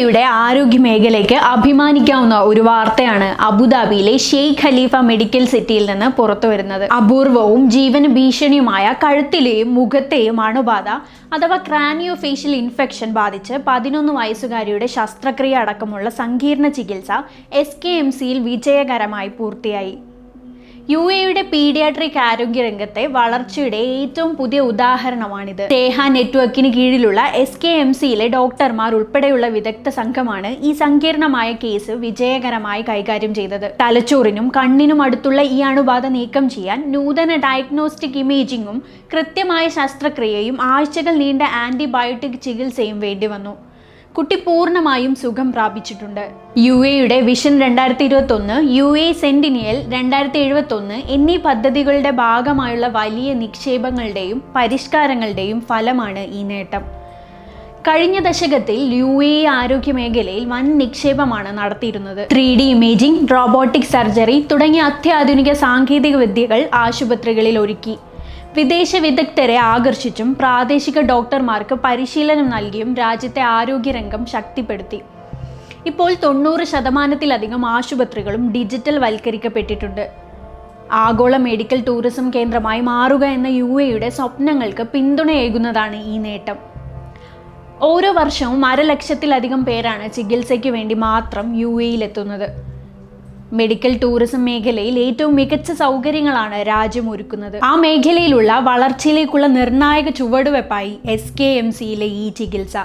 എയുടെ ആരോഗ്യ മേഖലയ്ക്ക് അഭിമാനിക്കാവുന്ന ഒരു വാർത്തയാണ് അബുദാബിയിലെ ഷെയ്ഖ് ഖലീഫ മെഡിക്കൽ സിറ്റിയിൽ നിന്ന് പുറത്തു വരുന്നത് അപൂർവവും ജീവൻ ഭീഷണിയുമായ കഴുത്തിലെയും മുഖത്തെയും അണുബാധ അഥവാ ക്രാനിയോ ഫേഷ്യൽ ഇൻഫെക്ഷൻ ബാധിച്ച് പതിനൊന്ന് വയസ്സുകാരിയുടെ ശസ്ത്രക്രിയ അടക്കമുള്ള സങ്കീർണ ചികിത്സ എസ് കെ എം സിയിൽ വിജയകരമായി പൂർത്തിയായി. യു എയുടെ പീഡിയാട്രിക് ആരോഗ്യ രംഗത്തെ വളർച്ചയുടെ ഏറ്റവും പുതിയ ഉദാഹരണമാണിത്. തേഹ നെറ്റ്വർക്കിന് കീഴിലുള്ള എസ് കെ എം സിയിലെ ഡോക്ടർമാർ ഉൾപ്പെടെയുള്ള വിദഗ്ധ സംഘമാണ് ഈ സങ്കീർണമായ കേസ് വിജയകരമായി കൈകാര്യം ചെയ്തത്. തലച്ചോറിനും കണ്ണിനും അടുത്തുള്ള ഈ അണുബാധ നീക്കം ചെയ്യാൻ നൂതന ഡയഗ്നോസ്റ്റിക് ഇമേജിങ്ങും കൃത്യമായ ശസ്ത്രക്രിയയും ആഴ്ചകൾ നീണ്ട ആന്റിബയോട്ടിക് ചികിത്സയും വേണ്ടിവന്നു. കുട്ടി പൂർണമായും സുഖം പ്രാപിച്ചിട്ടുണ്ട്. യു എയുടെ വിഷൻ രണ്ടായിരത്തി ഇരുപത്തി ഒന്ന് യു എ സെന്റിനിയൽ രണ്ടായിരത്തി എഴുപത്തി ഒന്ന് എന്നീ പദ്ധതികളുടെ ഭാഗമായുള്ള വലിയ നിക്ഷേപങ്ങളുടെയും പരിഷ്കാരങ്ങളുടെയും ഫലമാണ് ഈ നേട്ടം. കഴിഞ്ഞ ദശകത്തിൽ യു എ ആരോഗ്യ മേഖലയിൽ വൻ നിക്ഷേപമാണ് നടത്തിയിരുന്നത്. Three D imaging robotic surgery തുടങ്ങിയ അത്യാധുനിക സാങ്കേതിക വിദ്യകൾ ആശുപത്രികളിൽ ഒരുക്കി. വിദേശ വിദഗ്ധരെ ആകർഷിച്ചും പ്രാദേശിക ഡോക്ടർമാർക്ക് പരിശീലനം നൽകിയും രാജ്യത്തെ ആരോഗ്യരംഗം ശക്തിപ്പെടുത്തി. ഇപ്പോൾ തൊണ്ണൂറ് ശതമാനത്തിലധികം ആശുപത്രികളും ഡിജിറ്റൽ വൽക്കരിക്കപ്പെട്ടിട്ടുണ്ട് ആഗോള മെഡിക്കൽ ടൂറിസം കേന്ദ്രമായി മാറുക എന്ന യു എയുടെ സ്വപ്നങ്ങൾക്ക് പിന്തുണയേകുന്നതാണ് ഈ നേട്ടം. ഓരോ വർഷവും അരലക്ഷത്തിലധികം പേരാണ് ചികിത്സയ്ക്ക് വേണ്ടി മാത്രം യു എയിലെത്തുന്നത് മെഡിക്കൽ ടൂറിസം മേഖലയിൽ ഏറ്റവും മികച്ച സൗകര്യങ്ങളാണ് രാജ്യം ഒരുക്കുന്നത് ആ മേഖലയിലുള്ള വളർച്ചയിലേക്കുള്ള നിർണായക ചുവടുവെപ്പായി എസ് കെ എം സിയിലെ ഈ ചികിത്സ.